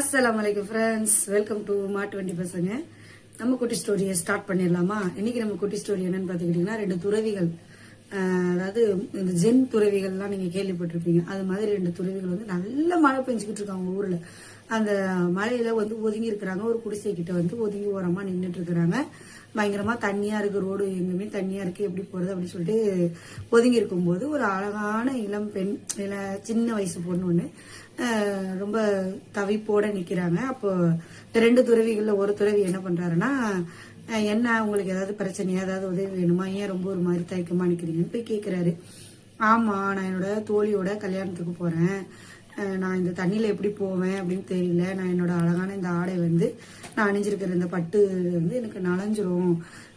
அஸ்லாம் வலைக்கம் friends welcome to மாட்டு வண்டி பசங்க. நம்ம குட்டி ஸ்டோரியை ஸ்டார்ட் பண்ணிடலாமா? இன்னைக்கு நம்ம குட்டி ஸ்டோரி என்னன்னு பார்த்துக்கிட்டிங்கன்னா ரெண்டு துறவிகள். அதாவது இந்த ஜென் துறவிகள்லாம் நீங்கள் கேள்விப்பட்டிருப்பீங்க. அது மாதிரி ரெண்டு துறவிகள் வந்து நல்ல மழை பெஞ்சுக்கிட்டு இருக்காங்க ஊரில். அந்த மழையில் வந்து ஒதுங்கி இருக்கிறாங்க. ஒரு குடிசை கிட்ட வந்து ஒதுங்கி ஓரமாக நின்றுட்டு இருக்கிறாங்க. பயங்கரமா தண்ணியா இருக்கு ரோடு எங்குமே தண்ணியா இருக்கு எப்படி போறது அப்படின்னு சொல்லிட்டு ஒதுங்கி இருக்கும்போது ஒரு அழகான இளம் பெண் இல்ல சின்ன வயசு பொண்ணு ஒண்ணு ரொம்ப தவிப்போட நிக்கிறாங்க. அப்போ ரெண்டு துறவிகள்ல ஒரு துறவி என்ன பண்றாருன்னா என்ன உங்களுக்கு ஏதாவது பிரச்சனையா ஏதாவது உதவி வேணுமா? ஏன் ரொம்ப ஒரு மாதிரி தயக்கமா நிக்கிறீங்கன்னு போய் கேக்குறாரு. ஆமா நான் என்னோட தோழியோட கல்யாணத்துக்கு போறேன். நான் இந்த தண்ணியில எப்படி போவேன் அப்படின்னு தெரியல. நான் என்னோட அழகான இந்த ஆடை வந்து நான் அணிஞ்சிருக்கிற இந்த பட்டு வந்து எனக்கு நனைஞ்சிரும்.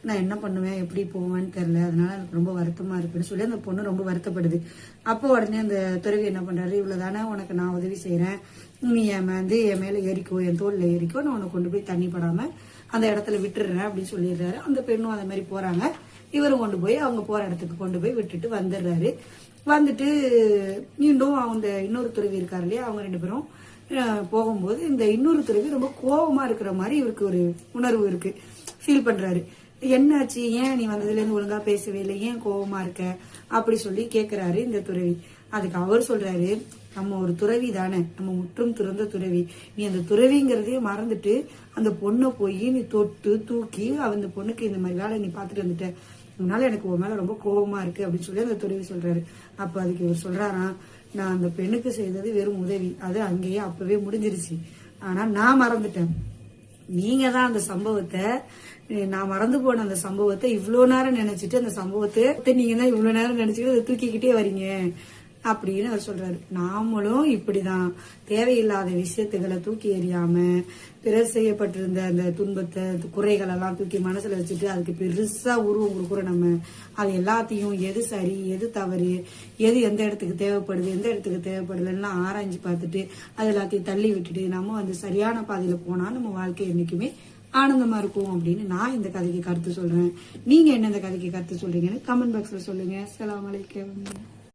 நான் என்ன பண்ணுவேன் எப்படி போவேன்னு தெரியல. அதனால எனக்கு ரொம்ப வருத்தமா இருக்குன்னு சொல்லி அந்த பொண்ணு ரொம்ப வருத்தப்படுது. அப்போ உடனே அந்த துறவி என்ன பண்றாரு இவ்வளவுதானே உனக்கு நான் உதவி செய்யறேன் நீ என் வந்து என் மேல ஏறிக்கோ என் தோல்ல ஏறிக்கோ. நான் உன்னை கொண்டு போய் தண்ணி படாம அந்த இடத்துல விட்டுடுறேன் அப்படின்னு சொல்லிடுறாரு. அந்த பெண்ணும் அந்த மாதிரி போறாங்க. இவரும் கொண்டு போய் அவங்க போற இடத்துக்கு கொண்டு போய் விட்டுட்டு வந்துடுறாரு. வந்துட்டு மீண்டும் அந்த இன்னொரு துறவி இருக்காரு இல்லையா? அவங்க ரெண்டு பேரும் போகும்போது இந்த இன்னொரு துறவி ரொம்ப கோபமா இருக்கிற மாதிரி இவருக்கு ஒரு உணர்வு இருக்கு. ஃபீல் பண்றாரு. என்னாச்சு? ஏன் நீ வந்ததுல இருந்து ஒழுங்கா பேசவே இல்லை? ஏன் கோபமா இருக்க? அப்படி சொல்லி கேக்குறாரு இந்த துறவி. அதுக்கு அவர் சொல்றாரு நம்ம ஒரு துறவி தானே. நம்ம முற்றும் துறந்த துறவி. நீ அந்த துறவிங்கிறதையே மறந்துட்டு அந்த பொண்ணை போய் நீ தொட்டு தூக்கி அந்த பொண்ணுக்கு இந்த மாதிரி வேலை நீ பார்த்துட்டு வந்துட்ட. அதனால எனக்கு உன் மேல ரொம்ப கோபமா இருக்கு அப்படின்னு சொல்லி அந்த துறவி சொல்றாரு. அப்ப அதுக்கு இவர் சொல்றாராம் நான் அந்த பெண்ணுக்கு செய்தது வெறும் உதவி. அது அங்கேயே அப்பவே முடிஞ்சிருச்சு. ஆனா நான் மறந்துட்டேன். நீங்க தான் அந்த சம்பவத்தை நான் மறந்து போன அந்த சம்பவத்தை இவ்வளவு நேரம் நினைச்சிட்டு அந்த சம்பவத்தை நீங்க தான் இவ்வளவு நேரம் நினைச்சிட்டு அதை தூக்கிக்கிட்டே வரீங்க. அப்படின்னு அவர் சொல்றாரு. நாமளும் இப்படிதான். தேவையில்லாத விஷயத்துகளை தூக்கி எறியாம பிறர் செய்யப்பட்டிருந்த அந்த துன்பத்தை குறைகள் எல்லாம் தூக்கி மனசுல வச்சுட்டு அதுக்கு பெருசா உருவம் கொடுக்குறோம் நம்ம. அது எல்லாத்தையும் எது சரி எது தவறு எது எந்த இடத்துக்கு தேவைப்படுது எந்த இடத்துக்கு தேவைப்படுதுன்னா ஆராய்ஞ்சு பார்த்துட்டு அது எல்லாத்தையும் தள்ளி விட்டுட்டு நம்ம வந்து சரியான பாதையில போனா நம்ம வாழ்க்கை என்னைக்குமே ஆனந்தமா இருக்கும் அப்படின்னு நான் இந்த கதைக்கு கருத்து சொல்றேன். நீங்க என்ன இந்த கதைக்கு கருத்து சொல்றீங்கன்னு கமெண்ட் பாக்ஸ்ல சொல்லுங்க. அலாம் வலைக்கம்